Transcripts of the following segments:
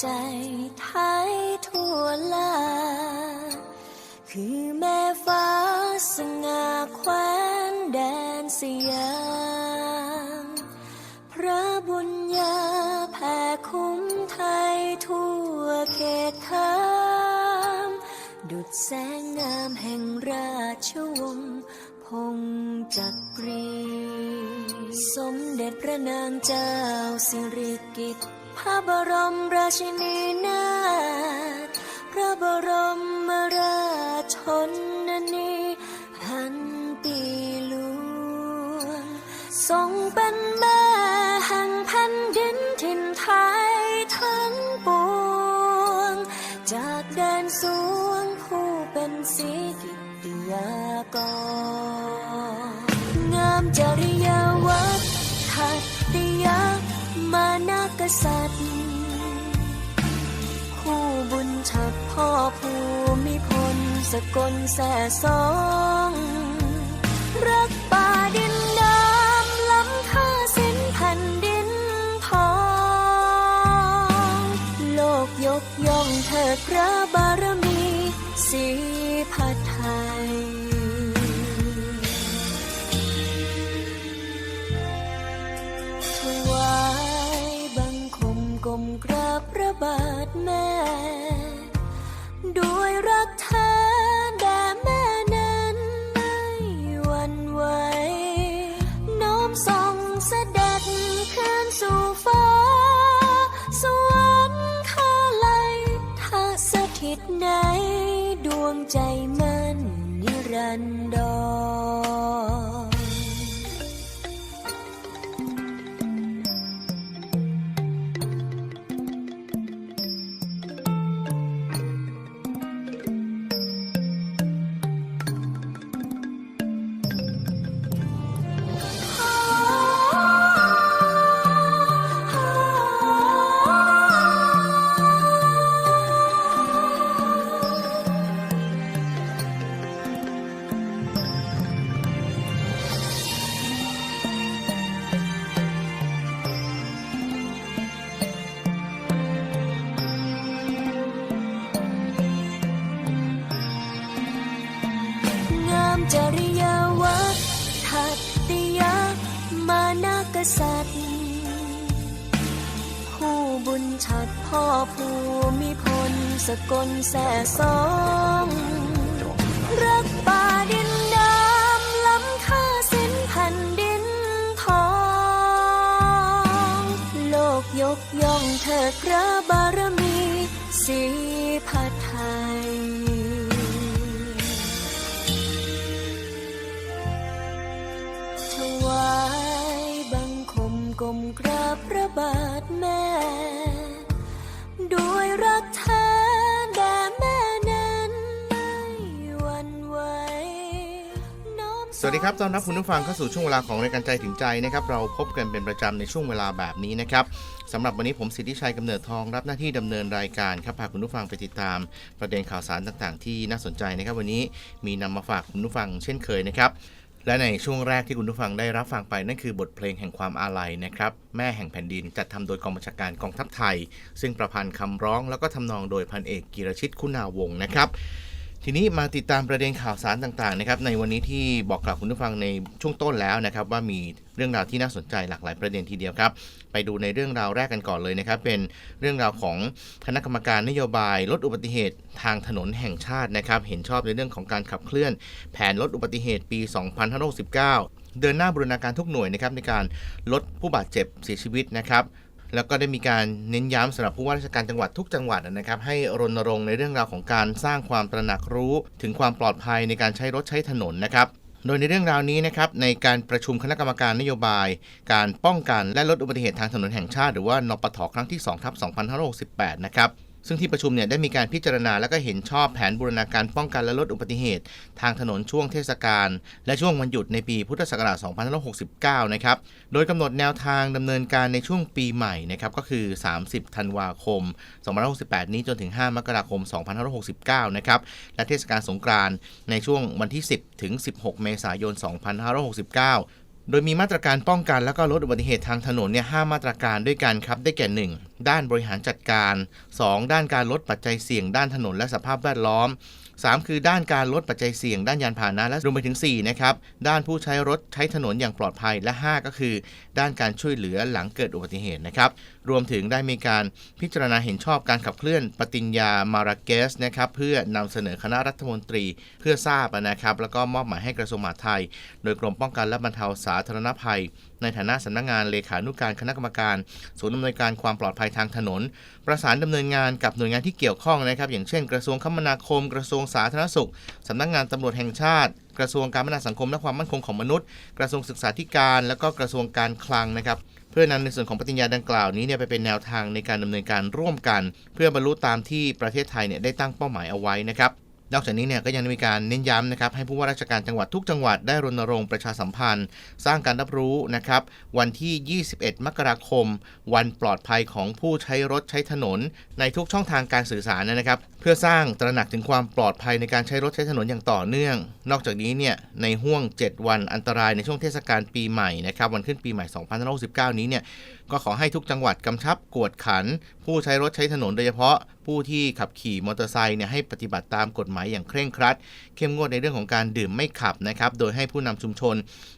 ใจไทยทั่วลา คือแม่ฟ้าสง่าแคว้นแดนสยามพระบุญญาแผ่คุ้มไทยทั่วเขตขามดุดแสงงามแห่งราชวงศ์พงจักรี สมเด็จพระนางเจ้าสิริกิติ์ พระบรมราชินีนาถพระบรมราชชนนีพันปีหลวงทรงเป็นแม่แห่งแผ่นดินถิ่นไทยทั้งปวง จากแดนสวงผู้เป็นสีกิตติยากรงามจริยวัต ษัตริย์ คู่บุญชัดพ่อภูมิพลสกลแส่สอง รักป่าดินน้ำล้ำค่าสิ้นแผ่นดินทอง โลกยกย่องเถิดพระบารมีสีพัดไทย สถิตในดวงใจมันนิรันดร ษัตริย์คู่บุญชัดพ่อภูมิพลสกลแส่สองรักป่าดินน้ำล้ำค่าสินแผ่นดินทอง โลกยกย่องเถิดพระบารมีสีพัไกราบพระบาทแม่ ด้วยรักแท้แด่แม่นั้นไม่หวั่นไหวน้อมสวัสดีครับต้อนรับคุณผู้ฟังเข้าสู่ช่วงเวลาของรายการใจถึงใจนะครับ เราพบกันเป็นประจำในช่วงเวลาแบบนี้นะครับสำหรับวันนี้ผมสิทธิชัยกำเนิดทองรับหน้าที่ดำเนินรายการครับพาคุณผู้ฟังไปติดตาม ประเด็นข่าวสารต่างๆ ที่น่าสนใจนะครับ วันนี้มีนำมาฝากคุณผู้ฟังเช่นเคยนะครับ และในช่วงแรกที่คุณผู้ฟังได้รับฟังไปนั่นคือบทเพลงแห่งความอาลัยนะครับ แม่แห่งแผ่นดินจัดทำโดยกองบัญชาการกองทัพไทย ซึ่งประพันธ์คำร้องแล้วก็ทำนองโดยพันเอกกิรชิตคุณาวงศ์นะครับ ทีนี้มาติดตามประเด็นข่าวสารต่างๆนะครับในวันนี้ที่บอกกล่าวคุณผู้ฟังในช่วงต้นแล้วนะครับว่ามีเรื่องราวที่น่าสนใจหลากหลายประเด็นทีเดียวครับ ไปดูในเรื่องราวแรกกันก่อนเลยนะครับ เป็นเรื่องราวของคณะกรรมการนโยบาย ลดอุบัติเหตุทางถนนแห่งชาตินะครับ เห็นชอบในเรื่องของการขับเคลื่อน แผนลดอุบัติเหตุปี 2569 เดินหน้าบูรณาการทุกหน่วยนะครับในการลดผู้บาดเจ็บเสียชีวิตนะครับ แล้วก็ได้มีการเน้นย้ำสำหรับผู้ว่าราชการจังหวัดทุกจังหวัดนะครับให้รณรงค์ในเรื่องราวของการสร้างความตระหนักรู้ ถึงความปลอดภัยในการใช้รถใช้ถนนนะครับโดยในเรื่องราวนี้นะครับในการประชุมคณะกรรมการนโยบาย การป้องกันและลดอุบัติเหตุทางถนนแห่งชาติ หรือว่านปทครั้งที่2ทับ2568 นะครับ ซึ่งที่ประชุมเนี่ยได้มีการพิจารณาและก็เห็นชอบแผนบูรณาการป้องกันและลดอุบัติเหตุ ทางถนนช่วงเทศกาลและช่วงวันหยุดในปีพุทธศักราช 2569 นะครับ โดยกำหนดแนวทางดำเนินการในช่วงปีใหม่นะครับก็คือ 30 ธันวาคม 2568 นี้จนถึง 5 มกราคม 2569 นะครับและเทศกาลสงกรานต์ในช่วงวันที่ 10 ถึง 16 เมษายน 2569 โดยมีมาตรการป้องกันแล้วก็ลดอุบัติเหตุทางถนนเนี่ยห้ามาตรการด้วยกันครับ ได้แก่ 1. ด้านบริหารจัดการ 2. ด้านการลดปัจจัยเสี่ยง ด้านถนนและสภาพแวดล้อม 3. คือด้านการลดปัจจัยเสี่ยง ด้านยานพาหนะและรวมไปถึง4นะครับด้านผู้ใช้รถใช้ถนนอย่างปลอดภัยและ 5 ก็คือ ด้านการช่วยเหลือหลังเกิดอุบัติเหตุนะครับรวมถึงได้มีการพิจารณาเห็นชอบการขับเคลื่อนปฏิญญามาราเกสนะครับเพื่อนำเสนอคณะรัฐมนตรีเพื่อทราบนะครับแล้วก็มอบหมายให้กระทรวงมหาดไทย โดยกรมป้องกันและบรรเทาสาธารณภัย ในฐานะสำนักงานเลขานุการคณะกรรมการ ศูนย์อำนวยการความปลอดภัยทางถนน ประสานดำเนินงานกับหน่วยงานที่เกี่ยวข้องนะครับ อย่างเช่น กระทรวงคมนาคม กระทรวงสาธารณสุขสำนักงานตำรวจแห่งชาติ กระทรวงการพัฒนาสังคมและความมั่นคงของมนุษย์ กระทรวงศึกษาธิการ และก็กระทรวงการคลังนะครับเพื่อนำในส่วนของปฏิญญาดังกล่าวนี้เนี่ยไปเป็นแนวทางในการดำเนินการร่วมกัน เพื่อบรรลุตามที่ประเทศไทยเนี่ยได้ตั้งเป้าหมายเอาไว้นะครับ นอกจากนี้เนี่ยก็ยังมีการเน้นย้ำนะครับให้ผู้ว่าราชการจังหวัดทุกจังหวัดได้รณรงค์ประชาสัมพันธ์ สร้างการรับรู้นะครับวันที่ 21 มกราคม วันปลอดภัยของผู้ใช้รถใช้ถนน ในทุกช่องทางการสื่อสารนะครับ เพื่อสร้างตระหนักถึงความปลอดภัยในการใช้รถใช้ถนนอย่างต่อเนื่อง นอกจากนี้เนี่ยในห่วง 7 วันอันตรายในช่วงเทศกาลปีใหม่นะครับวันขึ้นปีใหม่ 2569 นี้เนี่ยก็ขอให้ทุกจังหวัดกำชับกวดขัน ผู้ใช้รถใช้ถนนโดยเฉพาะ ผู้ที่ขับขี่มอเตอร์ไซค์เนี่ยให้ปฏิบัติตามกฎหมายอย่างเคร่งครัด เข้มงวดในเรื่องของการดื่มไม่ขับนะครับ โดยให้ผู้นำชุมชน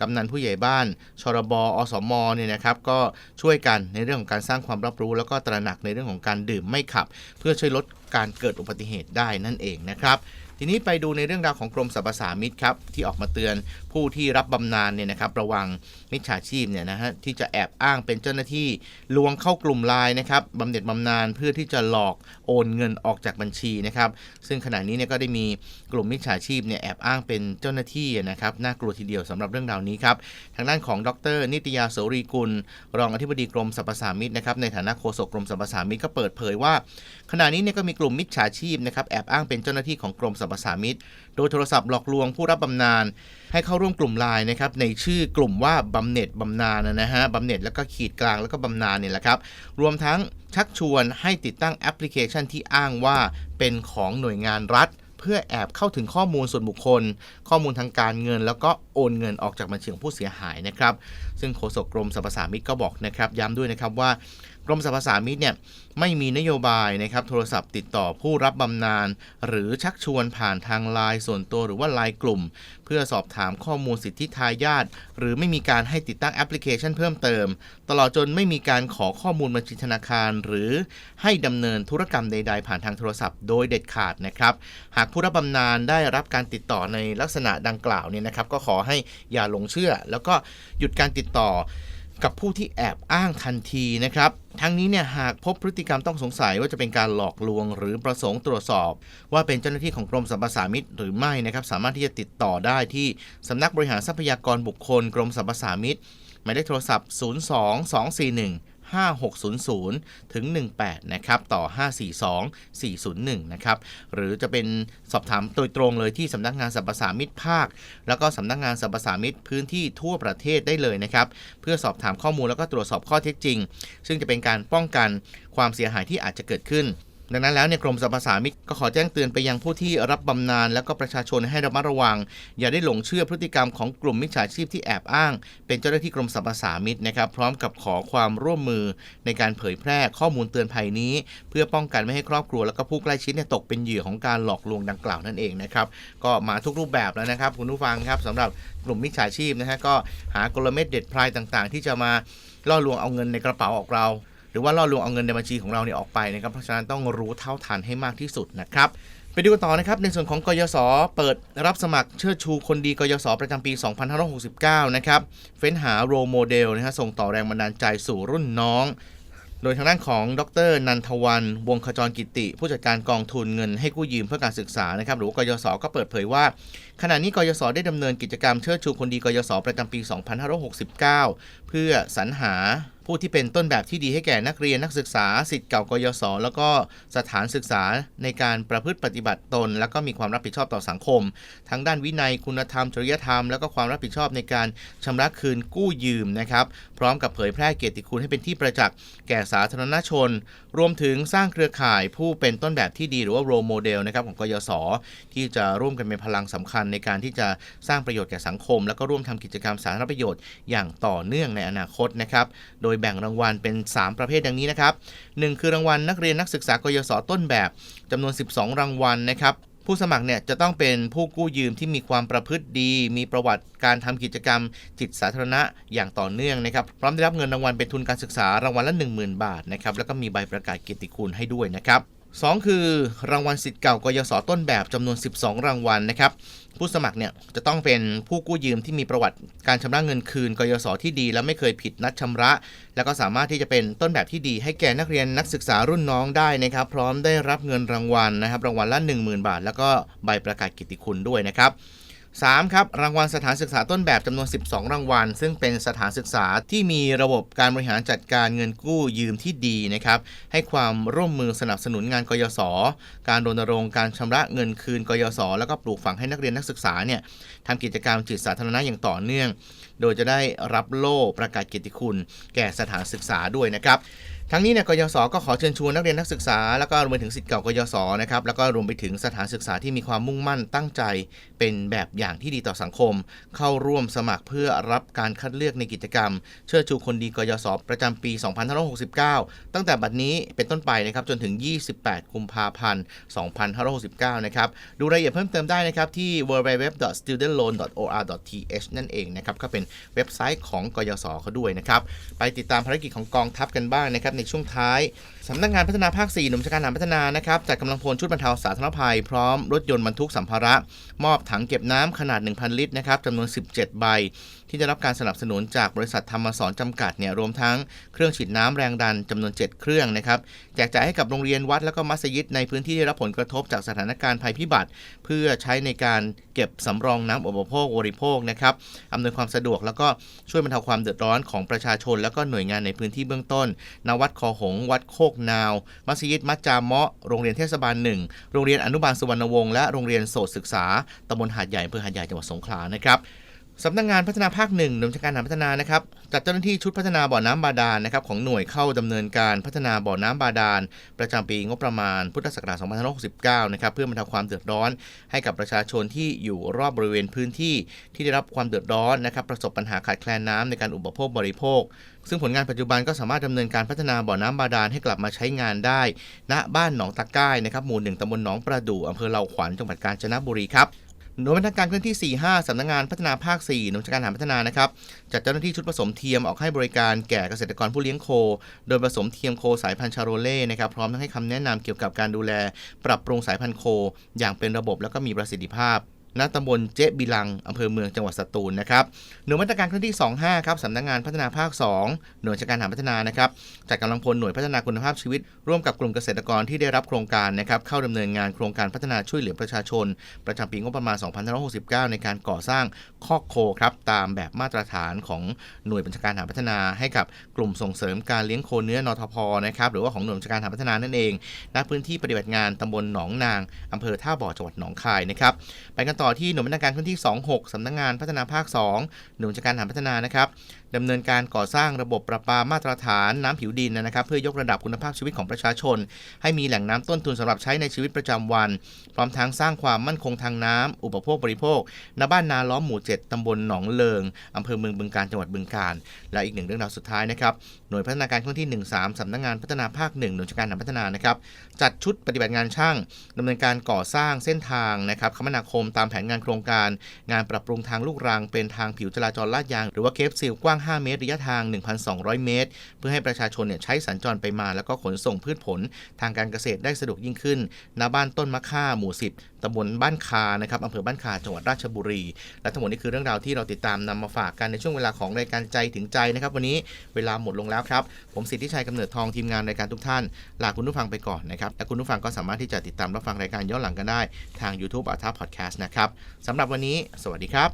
กำนันผู้ใหญ่บ้าน ชรบ อสมเนี่ยนะครับ ก็ช่วยกันในเรื่องของการสร้างความรับรู้ แล้วก็ตระหนักในเรื่องของการดื่มไม่ขับ เพื่อช่วยลดการเกิดอุบัติเหตุได้นั่นเองนะครับ ทีนี้ไปดูในเรื่องราวของกรมสรรพสามิตครับที่ออกมาเตือนผู้ที่รับบำนาญเนี่ยนะครับระวังมิจฉาชีพเนี่ยนะฮะที่จะแอบอ้างเป็นเจ้าหน้าที่ลวงเข้ากลุ่มไลน์นะครับบำเหน็จบำนาญเพื่อที่จะหลอกโอนเงินออกจากบัญชีนะครับซึ่งขณะนี้เนี่ยก็ได้มีกลุ่มมิจฉาชีพเนี่ยแอบอ้างเป็นเจ้าหน้าที่นะครับน่ากลัวทีเดียวสำหรับเรื่องราวนี้ครับทางด้านของดร นิตยาโสรีกุล รองอธิบดีกรมสรรพสามิตนะครับในฐานะโฆษกกรมสรรพสามิตก็เปิดเผยว่า ขณะนี้เนี่ยก็มีกลุ่มมิจฉาชีพนะครับแอบอ้างเป็นเจ้าหน้าที่ของกรมสรรพสามิตโดยโทรศัพท์หลอกลวงผู้รับบำนาญให้เข้าร่วมกลุ่มไลน์นะครับในชื่อกลุ่มว่าบำเหน็จบำนาญนะฮะบำเหน็จแล้วก็ขีดกลางแล้วก็บำนาญเนี่ยแหละครับรวมทั้งชักชวนให้ติดตั้งแอปพลิเคชันที่อ้างว่าเป็นของหน่วยงานรัฐเพื่อแอบเข้าถึงข้อมูลส่วนบุคคล ข้อมูลทางการเงิน แล้วก็โอนเงินออกจากบัญชีของผู้เสียหายนะครับ ซึ่งโฆษกกรมสรรพสามิตก็บอกนะครับ ย้ำด้วยนะครับว่า กรมสรรพสามิตเนี่ยไม่มีนโยบายนะครับโทรศัพท์ติดต่อผู้รับบำนาญหรือชักชวนผ่านทางไลน์ส่วนตัวหรือว่าไลน์กลุ่ม เพื่อสอบถามข้อมูลสิทธิทายาทหรือไม่มีการให้ติดตั้งแอปพลิเคชันเพิ่มเติม ตลอดจนไม่มีการขอข้อมูลบัญชีธนาคาร หรือให้ดำเนินธุรกรรมใด ๆ ผ่านทางโทรศัพท์โดยเด็ดขาดนะครับหากผู้รับบำนาญได้รับการติดต่อในลักษณะดังกล่าวเนี่ยนะครับก็ขอให้อย่าหลงเชื่อ แล้วก็หยุดการติดต่อ กับผู้ที่แอบอ้างทันทีนะครับ ทั้งนี้เนี่ยหากพบพฤติกรรมต้องสงสัยว่าจะเป็นการหลอกลวง หรือประสงค์ตรวจสอบ ว่าเป็นเจ้าหน้าที่ของกรมสรรพสามิตหรือไม่นะครับ สามารถที่จะติดต่อได้ที่สำนักบริหารทรัพยากรบุคคล กรมสรรพสามิตหมายเลขโทรศัพท์ 02 241 5600 ถึง 18 นะครับ ต่อ 542 401 นะครับ หรือจะเป็นสอบถามโดยตรงเลยที่สำนักงานสรรพสามิตภาค แล้วก็สำนักงานสรรพสามิตพื้นที่ทั่วประเทศได้เลยนะครับ เพื่อสอบถามข้อมูลแล้วก็ตรวจสอบข้อเท็จจริง ซึ่งจะเป็นการป้องกันความเสียหายที่อาจจะเกิดขึ้น ดังนั้นแล้วเนี่ยกรมสรรพสามิตก็ขอแจ้งเตือนไปยังผู้ที่รับบำนาญแล้วก็ประชาชนให้ระมัดระวัง อย่าได้หลงเชื่อพฤติกรรมของกลุ่มมิจฉาชีพที่แอบอ้าง เป็นเจ้าหน้าที่กรมสรรพสามิตนะครับพร้อมกับขอความร่วมมือในการเผยแพร่ข้อมูลเตือนภัยนี้ เพื่อป้องกันไม่ให้ครอบครัว แล้วก็ผู้ใกล้ชิดเนี่ยตกเป็นเหยื่อของการหลอกลวงดังกล่าวนั่นเองนะครับก็มาทุกรูปแบบแล้วนะครับคุณผู้ฟังครับสำหรับกลุ่มมิจฉาชีพนะฮะก็หากลเม็ดเด็ดพลายต่าง ๆ ที่จะมาล่อลวงเอาเงินในกระเป๋าออกเรา หรือว่าล่อลวงเอาเงินในบัญชีของเราเนี่ยออกไปนะครับเพราะฉะนั้นต้องรู้เท่าทันให้มากที่สุดนะครับไปดูกันต่อนะครับในส่วนของกยศเปิดรับสมัครเชิดชูคนดีกยศประจำปี 2569 นะครับเฟ้นหาโรโมเดลนะฮะส่งต่อแรงบันดาลใจสู่รุ่นน้อง โดยทางด้านของดร นันทวัน วงขจรกิติ ผู้จัดการกองทุนเงินให้กู้ยืมเพื่อการศึกษานะครับหรือกยศก็เปิดเผยว่า ขณะนี้กยศได้ดำเนินกิจกรรมเชิดชูคนดีกยศประจำปี 2569 เพื่อสรรหา ผู้ที่เป็นต้นแบบที่ดีให้แก่นักเรียนนักศึกษาสิทธิ์เก่ากยศแล้วก็สถานศึกษาในการประพฤติปฏิบัติตน แล้วก็มีความรับผิดชอบต่อสังคม ทั้งด้านวินัยคุณธรรม จริยธรรม แล้วก็ความรับผิดชอบในการชำระคืนกู้ยืมนะครับ พร้อมกับเผยแพร่เกียรติคุณให้เป็นที่ประจักษ์แก่สาธารณชน รวมถึงสร้างเครือข่ายผู้เป็นต้นแบบที่ดีหรือว่า role model นะครับของกยศที่จะร่วมกันเป็นพลังสำคัญในการที่จะสร้างประโยชน์แก่สังคม แล้วก็ร่วมทำกิจกรรมสาธารณประโยชน์อย่างต่อเนื่องในอนาคตนะครับโดยแบ่งรางวัลเป็น 3 ประเภทดังนี้นะครับ 1 คือรางวัลนักเรียนนักศึกษากยศต้นแบบจำนวน 12 รางวัลนะครับผู้สมัครเนี่ยจะต้องเป็นผู้กู้ยืมที่มีความประพฤติดี มีประวัติการทำกิจกรรมจิตสาธารณะอย่างต่อเนื่องนะครับ พร้อมได้รับเงินรางวัลเป็นทุนการศึกษารางวัลละ 10,000 บาทนะครับ แล้วก็มีใบประกาศเกียรติคุณให้ด้วยนะครับ สองคือรางวัลสิทธิ์เก่ากยศต้นแบบจำนวน 12 รางวัลนะครับ ผู้สมัครเนี่ยจะต้องเป็นผู้กู้ยืมที่มีประวัติการชำระเงินคืนกยศที่ดี และไม่เคยผิดนัดชำระ แล้วก็สามารถที่จะเป็นต้นแบบที่ดีให้แก่นักเรียนนักศึกษารุ่นน้องได้นะครับ พร้อมได้รับเงินรางวัลนะครับ รางวัลละ 10,000 บาท แล้วก็ใบประกาศกิตติคุณด้วยนะครับ 3ครับรางวัลสถานศึกษาต้นแบบจำนวน 12 รางวัล ซึ่งเป็นสถานศึกษาที่มีระบบการบริหารจัดการเงินกู้ยืมที่ดีนะครับให้ความร่วมมือสนับสนุนงานกยศ การรณรงค์การชำระเงินคืนกยศ แล้วก็ปลูกฝังให้นักเรียนนักศึกษาเนี่ยทำกิจกรรมจิตสาธารณะอย่างต่อเนื่อง โดยจะได้รับโล่ประกาศเกียรติคุณ แก่สถานศึกษาด้วยนะครับ ทั้งนี้เนี่ยกยศก็ขอเชิญชวนนักเรียนนักศึกษา แล้วก็รวมไปถึงสิทธิ์เก่ากยศนะครับแล้วก็รวมไปถึงสถานศึกษาที่มีความมุ่งมั่นตั้งใจ เป็นแบบอย่างที่ดีต่อสังคม เข้าร่วมสมัครเพื่อรับการคัดเลือกในกิจกรรม เชิดชูคนดีกยศประจำปี 2569 ตั้งแต่บัดนี้เป็นต้นไปนะครับจนถึง 28 กุมภาพันธ์ 2569 นะครับดูรายละเอียดเพิ่มเติมได้นะครับที่ www.studentloan.or.th นั่นเองนะครับก็เป็นเว็บไซต์ของกยศเขาด้วยนะครับไปติดตามภารกิจของกองทัพกันบ้างนะครับในช่วงท้าย สำนักงานพัฒนาภาค 4 หนุ่มชาการฐานพัฒนานะครับจัดกำลังพลชุดบรรเทาสาธารณภัย พร้อมรถยนต์บรรทุกสัมภาระ มอบถังเก็บน้ำขนาด 1,000 ลิตรนะครับจำนวน 17 ใบ ที่ได้รับการสนับสนุนจากบริษัทธรรมสอนจำกัดเนี่ยรวมทั้งเครื่องฉีดน้ำแรงดันจำนวน 7 เครื่องนะครับแจกจ่ายให้กับโรงเรียนวัดแล้วก็มัสยิดในพื้นที่ที่ได้รับผลกระทบจากสถานการณ์ภัยพิบัติ เพื่อใช้ในการเก็บสำรองน้ำอุปโภคบริโภคนะครับอำนวยความสะดวกแล้วก็ช่วยบรรเทาความเดือดร้อนของประชาชน แล้วก็หน่วยงานในพื้นที่เบื้องต้นณวัดคอหงวัดโคกนาว มัสยิดมัจจามะโรงเรียนเทศบาลหนึ่งโรงเรียนอนุบาลสุวรรณวงศ์และโรงเรียนโสตศึกษาตำบลหาดใหญ่อำเภอหาดใหญ่จังหวัดสงขลานะครับ สำนักงงานพัฒนาภาคหนึ่งหน่วยชาการฐานพัฒนานะครับจัดเจ้าหน้าที่ชุดพัฒนาบ่อน้ำบาดาลนะครับของหน่วยเข้าดำเนินการพัฒนาบ่อน้ำบาดาล ประจำปีงบประมาณพุทธศักราช2569 นะครับเพื่อบรรเทาความเดือดร้อน ให้กับประชาชนที่อยู่รอบบริเวณพื้นที่ที่ได้รับความเดือดร้อนนะครับประสบปัญหาขาดแคลนน้ำในการอุปโภคบริโภค ซึ่งผลงานปัจจุบันก็สามารถดำเนินการพัฒนาบ่อน้ำบาดาลให้กลับมาใช้งานได้ ณบ้านหนองตะก้ายนะครับหมู่หนึ่งตำบลหนองประดู่อำเภอเหล่าขวัญจังหวัดกาญจนบุรีครับ หน่วยบัญชาการเคลื่อนที่ 45 สำนักงานพัฒนาภาค 4 หน่วยบัญชาการฐานพัฒนานะครับ จัดเจ้าหน้าที่ชุดผสมเทียมออกให้บริการแก่เกษตรกรผู้เลี้ยงโค โดยผสมเทียมโคสายพันธุ์ชาโรเล่นะครับ พร้อมทั้งให้คำแนะนำเกี่ยวกับการดูแล ปรับปรุงสายพันธุ์โค อย่างเป็นระบบแล้วก็มีประสิทธิภาพ ณตำบลเจ๊บิลังอำเภอเมืองจังหวัดสตูลนะครับหน่วยมาตรการเคลื่อนที่ 25 ครับสำนักงานพัฒนาภาค 2 หน่วยราชการฐาพัฒนานะครับจัดกำลังพลหน่วยพัฒนาคุณภาพชีวิต ร่วมกับกลุ่มเกษตรกรที่ได้รับโครงการนะครับเข้าดำเนินงานโครงการพัฒนาช่วยเหลือประชาชน ประจำปีงบประมาณ 2569 ในการก่อสร้างคอกโคครับตามแบบมาตรฐานของหน่วยบัญชาการฐาพัฒนาให้กับกลุ่มส่งเสริมการเลี้ยงโคเนื้อนทพนะครับหรือว่าของหน่วยบัญชาการฐาพัฒนานั่นเองณพื้นที่ปฏิบัติงานตำบลหนองนางอำเภอท่าบ่อจังหวัดหนองคายนะครับไปกันต่อต่อที่หน่วยบัญชาการพื้นที่ 26สำนักงานพัฒนาภาค 2 หน่วยบัญชาการฐานพัฒนานะครับ ดำเนินการก่อสร้างระบบประปามาตรฐานน้ำผิวดินนะครับ เพื่อยกระดับคุณภาพชีวิตของประชาชน ให้มีแหล่งน้ำต้นทุนสำหรับใช้ในชีวิตประจำวัน พร้อมทั้งสร้างความมั่นคงทางน้ำอุปโภคบริโภคณบ้านนาล้อมหมู่ 7ตำบลหนองเลิงอำเภอเมืองบึงการจังหวัดบึงการ และอีกหนึ่งเรื่องราวสุดท้ายนะครับหน่วยพัฒนาการเคลื่อนที่ 13สำนักงานพัฒนาภาค 1 หน่วยราชการทางพัฒนานะครับจัดชุดปฏิบัติงานช่างดำเนินการก่อสร้างเส้นทางนะครับคมนาคมตามแผนงานโครงการ งานปรับปรุงทางลูกรังเป็นทางผิวจราจรลาดยาง หรือว่าเคฟซิลกว้าง5 เมตร ระยะทาง 1,200 เมตร เพื่อให้ประชาชนเนี่ยใช้สัญจรไปมา แล้วก็ขนส่งพืชผลทางการเกษตรได้สะดวกยิ่งขึ้นณบ้านต้นมะค่าหมู่ 10ตำบลบ้านคานะครับอำเภอบ้านคาจังหวัดราชบุรี และทั้งหมดนี้คือเรื่องราวที่เราติดตามนำมาฝากกันในช่วงเวลาของรายการใจถึงใจนะครับวันนี้เวลาหมดลงแล้วครับผมสิทธิชัยกำเนิดทองทีมงานรายการทุกท่านลาคุณผู้ฟังไปก่อนนะครับและคุณผู้ฟังก็สามารถที่จะติดตามรับฟังรายการย้อนหลังกันได้ทาง YouTube อัลท่าพอดแคสต์นะครับสำหรับวันนี้ สวัสดีครับ